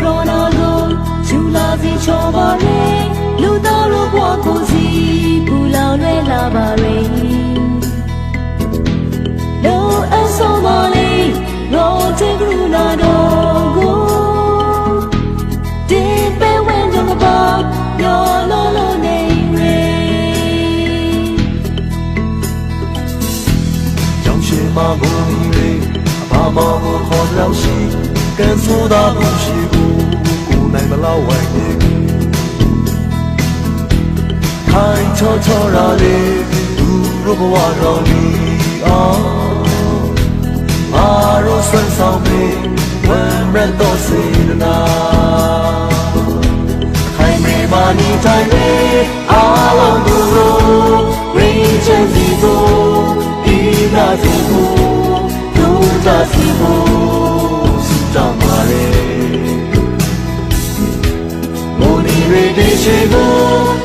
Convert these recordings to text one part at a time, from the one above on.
ကရောနာကိုဂျူလာစီချောပါရေလူသားတို့ဘဝကိုစီပူလောင်လွဲလာပါရေလောအဆောမလေးရောတဲ့ကရုဏာတော်ကိုဒီပဲဝင်ကြမှာပါညောလောလောနေရေကြောင်ရှင်မကိုဒီရေအဘာမောကိုခေါ်ရောက်ရှိ ကန်ဆိုတာဘူးရှိဘူးကိုနိုင်မလောက်ဝိုင်းနေခိုင်ချောချောရာလေးသူတို့ဘဝတော်လီအောင်အာရောဆွမ်းဆောင်ပြီးဝမ်းရတော့စေတနာခိုင်မေမာနီတိုင်းလေးအားလုံးတို့ရင်းချင်စီကိုဒီနာစီကိုဒုတာစီကိုစ တောင်းပါလေမိုးနီရေဒီရှိကို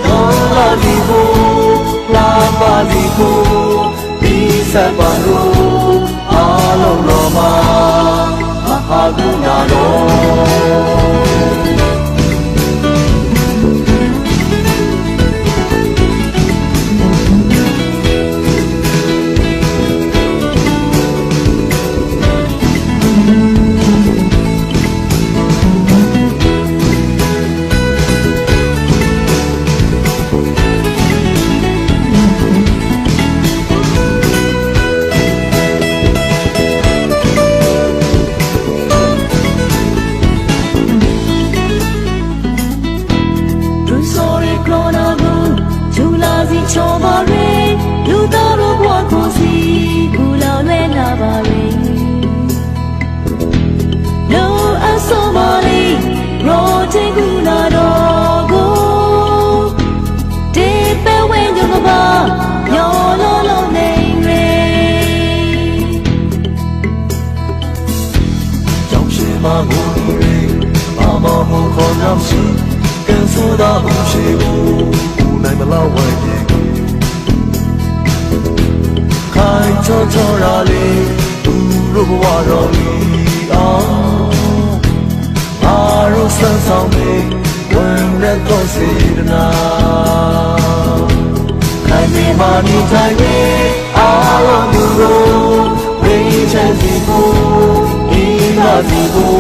တော်လာစီကိုလာပါစီကိုဒီစပ်ပါလို့အားလုံးတော်မှာမဟာကရုဏာတော် ဒူဆိုရီ ကန်ဆိုတာဘူးရှိဘူးကိုနိုင်မလောက်ဝိုင်းနေခိုင်ချောချောရာလေးသူတို့ဘဝတော်လီအောင်အားရောဆန်းဆောင်ပြီးဝင်ရတော့စေတနာခိုင်မေမာနီတိုင်းလေးအားလုံးတို့ရင်းချင်စီကိုဒီနာစီကို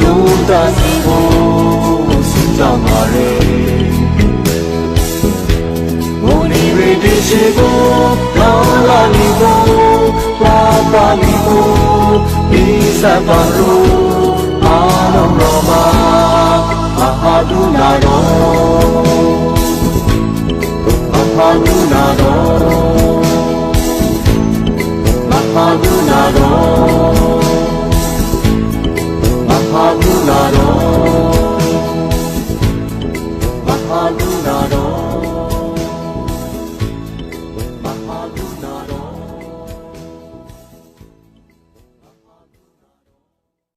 ဒုတာစီကိုစင်ကြောင်းပါ လေမိုးနီရေဒီရှိကိုလာလာလီကိုလာပါလီကိုဒီစပ်ပါလို့အားလုံးတော်မှာမဟာဒုနာတော်မဟာဒုနာတော်မဟာဒုနာတော်